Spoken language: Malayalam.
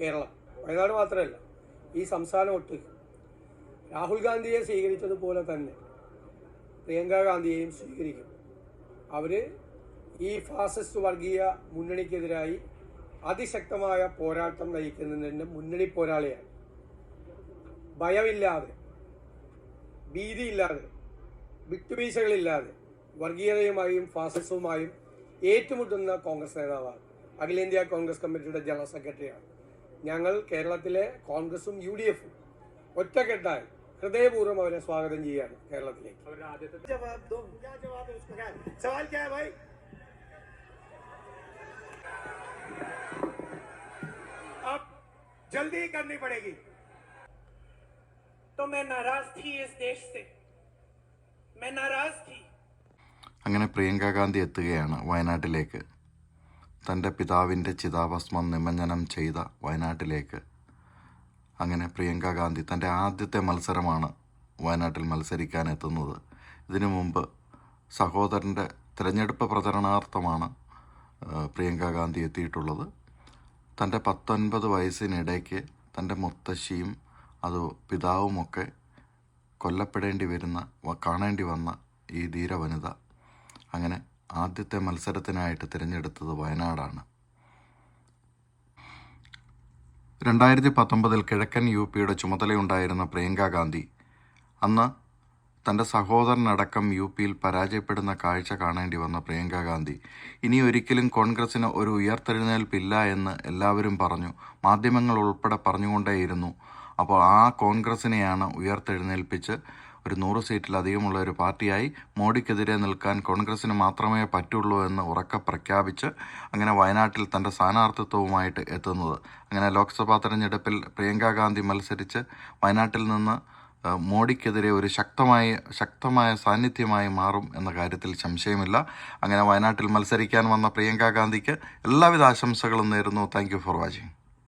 കേരളം. വയനാട് മാത്രമല്ല ഈ സംസ്ഥാനം ഒട്ട്. രാഹുൽ ഗാന്ധിയെ സ്വീകരിച്ചതുപോലെ തന്നെ പ്രിയങ്ക ഗാന്ധിയെയും സ്വീകരിക്കും. അവർ ഈ ഫാസിസ്റ്റ് വർഗീയ മുന്നണിക്കെതിരായി അതിശക്തമായ പോരാട്ടം നയിക്കുന്നതിന്റെ മുന്നണി പോരാളിയാണ്. ഭയമില്ലാതെ ഭീതിയില്ലാതെ വിട്ടുവീഴ്ചകളില്ലാതെ വർഗീയതയുമായും ഫാസിസവുമായും ഏറ്റുമുട്ടുന്ന കോൺഗ്രസ് നേതാവാണ്. അഖിലേന്ത്യാ കോൺഗ്രസ് കമ്മിറ്റിയുടെ ജനറൽ സെക്രട്ടറിയാണ്. ഞങ്ങൾ കേരളത്തിലെ കോൺഗ്രസും യു ഡി എഫും ഒറ്റക്കെട്ടായി ഹൃദയപൂർവ്വം അവരെ സ്വാഗതം ചെയ്യാണ് കേരളത്തിലേക്ക് जवाब दो क्या जवाब है उसका क्या है? सवाल क्या है भाई अब जल्दी करनी पड़ेगी तो मैं नाराज थी इस देश से मैं नाराज थी അങ്ങനെ പ്രിയങ്ക ഗാന്ധി എത്തുകയാണ് വയനാട്ടിലേക്ക് തന്റെ പിതാവിന്റെ ചിതാഭസ്മം നിമഞ്ജനം ചെയ്ത വയനാട്ടിലേക്ക്. അങ്ങനെ പ്രിയങ്ക ഗാന്ധി തന്റെ ആദ്യത്തെ മത്സരമാണ് വയനാട്ടിൽ മത്സരിക്കാൻ എത്തുന്നത്. ഇതിനു മുമ്പ് സഹോദരന്റെ തിരഞ്ഞെടുപ്പ് പ്രചരണാർത്ഥമാണ് പ്രിയങ്ക ഗാന്ധി എത്തിയിട്ടുള്ളത്. തന്റെ പത്തൊൻപത് വയസ്സിനിടയ്ക്ക് തന്റെ മുത്തശ്ശിയും അത് പിതാവുമൊക്കെ കൊല്ലപ്പെടേണ്ടി വരുന്ന കാണേണ്ടി വന്ന ഈ ധീരവനിത. അങ്ങനെ ആദ്യത്തെ മത്സരത്തിനായിട്ട് തിരഞ്ഞെടുത്തത് വയനാടാണ്. രണ്ടായിരത്തി പത്തൊമ്പതിൽ കിഴക്കൻ യു പിയുടെ ചുമതലയുണ്ടായിരുന്ന പ്രിയങ്ക ഗാന്ധി അന്ന് തന്റെ സഹോദരനടക്കം യു പിയിൽ പരാജയപ്പെടുന്ന കാഴ്ച കാണേണ്ടി വന്ന പ്രിയങ്ക ഗാന്ധി. ഇനി ഒരിക്കലും കോൺഗ്രസിന് ഒരു ഉയർത്തെഴുന്നേൽപ്പില്ല എന്ന് എല്ലാവരും പറഞ്ഞു മാധ്യമങ്ങൾ ഉൾപ്പെടെ പറഞ്ഞുകൊണ്ടേയിരുന്നു. അപ്പോൾ ആ കോൺഗ്രസിനെയാണ് ഉയർത്തെഴുന്നേൽപ്പിച്ച് ഒരു നൂറ് സീറ്റിലധികമുള്ള ഒരു പാർട്ടിയായി മോഡിക്കെതിരെ നിൽക്കാൻ കോൺഗ്രസിന് മാത്രമേ പറ്റുള്ളൂ എന്ന് ഉറക്ക പ്രഖ്യാപിച്ച് അങ്ങനെ വയനാട്ടിൽ തന്റെ സ്ഥാനാർത്ഥിത്വവുമായിട്ട് എത്തുന്നത്. അങ്ങനെ ലോക്സഭാ തെരഞ്ഞെടുപ്പിൽ പ്രിയങ്ക ഗാന്ധി മത്സരിച്ച് വയനാട്ടിൽ നിന്ന് മോഡിക്കെതിരെ ഒരു ശക്തമായ ശക്തമായ സാന്നിധ്യമായി മാറും എന്ന കാര്യത്തിൽ സംശയമില്ല. അങ്ങനെ വയനാട്ടിൽ മത്സരിക്കാൻ വന്ന പ്രിയങ്ക ഗാന്ധിക്ക് എല്ലാവിധ ആശംസകളും നേരുന്നു. Thank for watching.